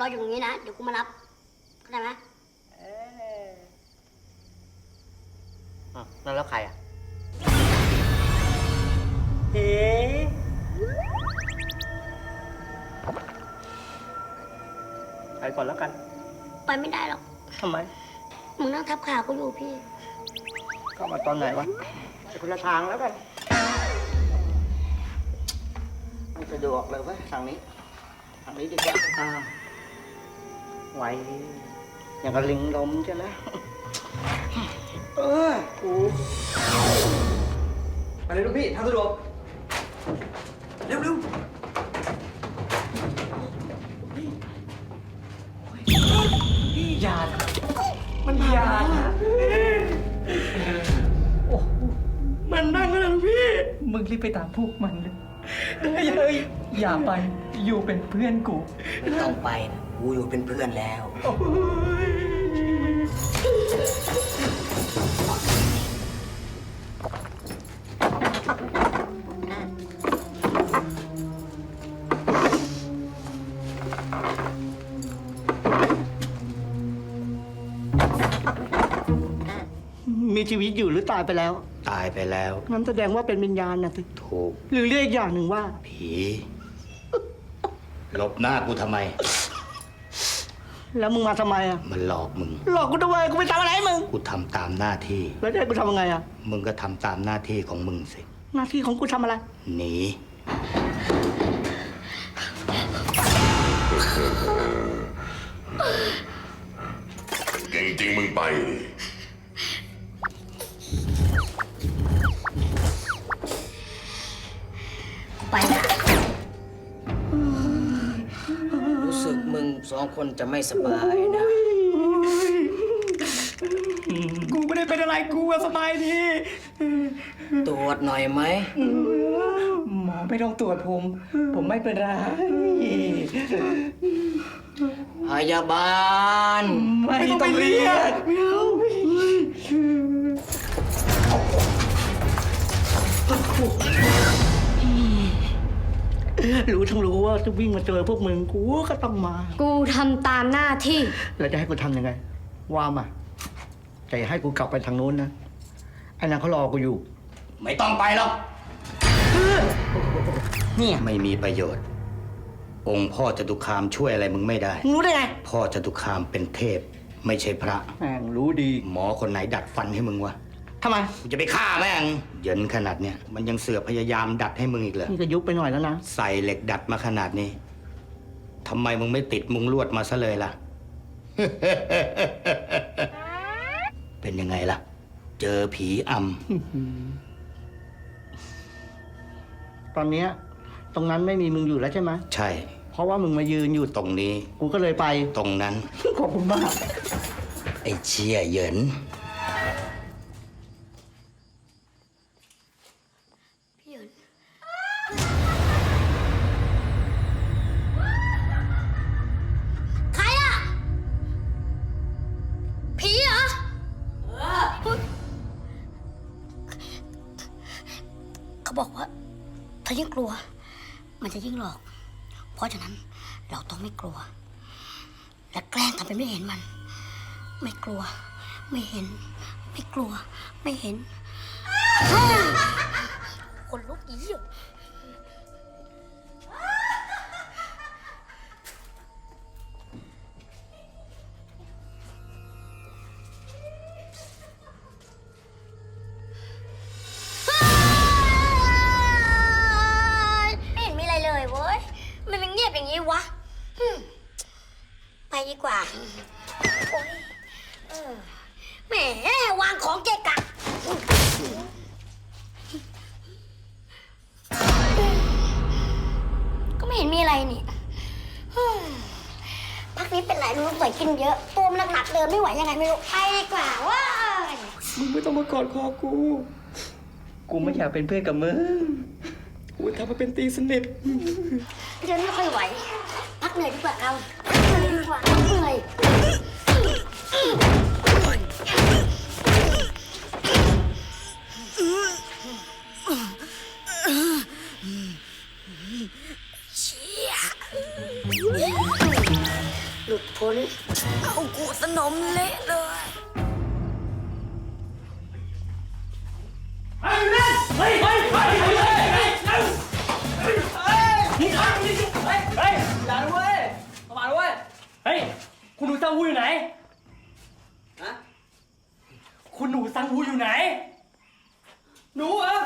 รออยู่ตรงนี้นะเดี๋ยวกูมารับเข้าใจไหมอะแล้วแล้วใครอะเอ๊ะไปก่อนแล้วกันไปไม่ได้หรอกทำไมมึงนั่งทับขากูอยู่พี่เข้ามาตอนไหนวะไปคนละทางแล้วกันไม่สะดวกเลยเว้ยทางนี้ทางนี้ดีกว่าอ่า ไหวอย่างกับลิงลมใช่ไหมเออกูไปเลยลูกพี่ทางสะดวกเร็วเร็วอย่ามันยาโอ้มันนั่งกันแล้วพี่ มึงรีบไปตามพวกมันเลยได้เลย อย่าไป อยู่เป็นเพื่อนกู ไม่ต้องไปนะ กูอยู่เป็นเพื่อนแล้ว มีชีวิตอยู่หรือตายไปแล้ว ตายไปแล้วงั้นแสดงว่าเป็นวิญญาณนะสิถูกหรือเรียกอีกอย่างหนึ่งว่า ผีหลบหน้ากูทำไม แล้วมึงมาทำไมอะ มันหลอกมึง หลอกกูด้วยกูไปทำอะไรให้มึง กูทำตามหน้าที่ แล้วจะให้กูทำยังไงอะ มึงก็ทำตามหน้าที่ของมึงสิ หน้าที่ของกูทำอะไร หนี เก่งจริงมึงไปดิ มึงสองคนจะไม่สบายนะ กูไม่ได้เป็นอะไรกูอะสบายดีตรวจหน่อยไหม หมอไม่ต้องตรวจผม ผมไม่เป็นไรพยาบาล ไม่ต้องเรียก รู้ทั้งรู้ว่าจะวิ่งมาเจอพวกมึงกูก็ต้องมา กูทำตามหน้าที่ แล้วจะให้กูทำยังไง ว่ามาแต่อย่าให้กูกลับไปทางนู้นนะไอ้นั่นเขารอกูอยู่ ไม่ต้องไปหรอกเนี่ยไม่มีประโยชน์ องค์พ่อจตุคามช่วยอะไรมึงไม่ได้มึงรู้ได้ไง พ่อจตุคามเป็นเทพ ไม่ใช่พระ แม่งรู้ดี หมอคนไหนดัดฟันให้มึงวะ ทำไม กูจะไปฆ่าแม่งเหยินขนาดเนี้ยมันยังเสือกพยายามดัดให้มึงอีกเหรอ นี่ก็ยุบไปหน่อยแล้วนะ ใส่เหล็กดัดมาขนาดนี้ทำไมมึงไม่ติดมุงลวดมาซะเลยล่ะ เป็นยังไงล่ะ เจอผีอตอนเนี้ยตรงนั้นไม่มีมึงอยู่แล้วใช่ไหมำใช่ เพราะว่ามึงมายืนอยู่ตรงนี้ กูก็เลยไป ตรงนั้น ขอบคุณมาก ไอ้เชี่ยเหยิน เขาบอกว่า ถ้ายิ่งกลัว มันจะยิ่งหลอก เพราะฉะนั้นเราต้องไม่กลัว และแกล้งทำเป็นไม่เห็นมัน ไม่กลัว ไม่เห็น ไม่กลัว ไม่เห็นคนลุกอีอะไเยอะ ตัวมันหนักๆเดินไม่ไหวยังไงไม่รู้ไปดีกว่าเว้ยมึงไม่ต้องมากอดคอกู กูไม่อยากเป็นเพื่อนกับมึง กูทำมาเป็นตีสนิท เดินไม่ค่อยไหว พักเหนื่อยดีกว่าเอาเหนื่อยดีกว่า หนื่อยเชี่ยหลุดพ้นเอากูสนมเละเลยเฮ้ยอย่าด้วยเว้ยประมาทด้วยเฮ้ย คุณหนูซังวูอยู่ไหน ฮะคุณหนูซังวูอยู่ไหน หนูเหรอ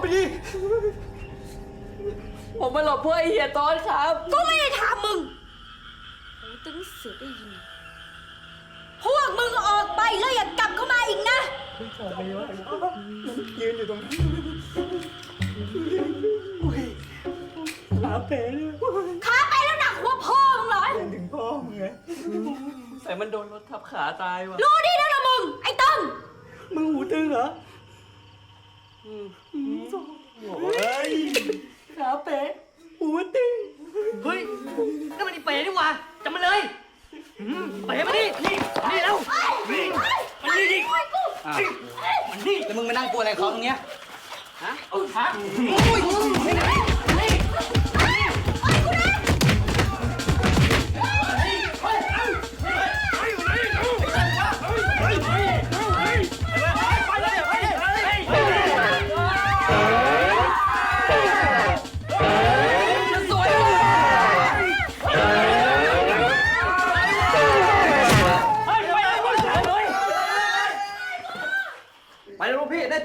ไปดิ ผมมาหลบเพื่อไอเฮียตอนครับ กูไม่ได้ถามมึงหูตึงเสือได้ยิน พวกมึงออกไปแล้วอย่ากลับเข้ามาอีกนะ ยืนอยู่ตรงนั้นขาเป๋เลยขาไปแล้วหนักหัวพ่อมึงเหรอถึงพ่อมึงไงใส่มันโดนรถทับขาตายว่ะ รู้ดีแล้วนะมึง ไอ้ตึง มึงหูตึงเหรอ เฮ้ยขาเป๋หูตึงเฮ้ยนั่นมันอีเป๋นี่หว่าจำมันเลยอืมเป๋มาดินี่นี่แล้วนี่มันนี่ดิมันนี่แล้วมึงมานั่งกลัวอะไรเขาตรงเนี้ยเอาฮะไป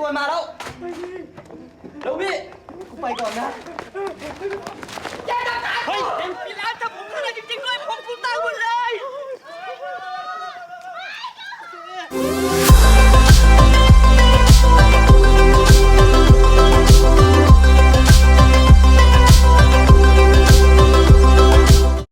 วลูกพี่ได้ตัวมาแล้วเร็วพี่กูไปก่อนนะ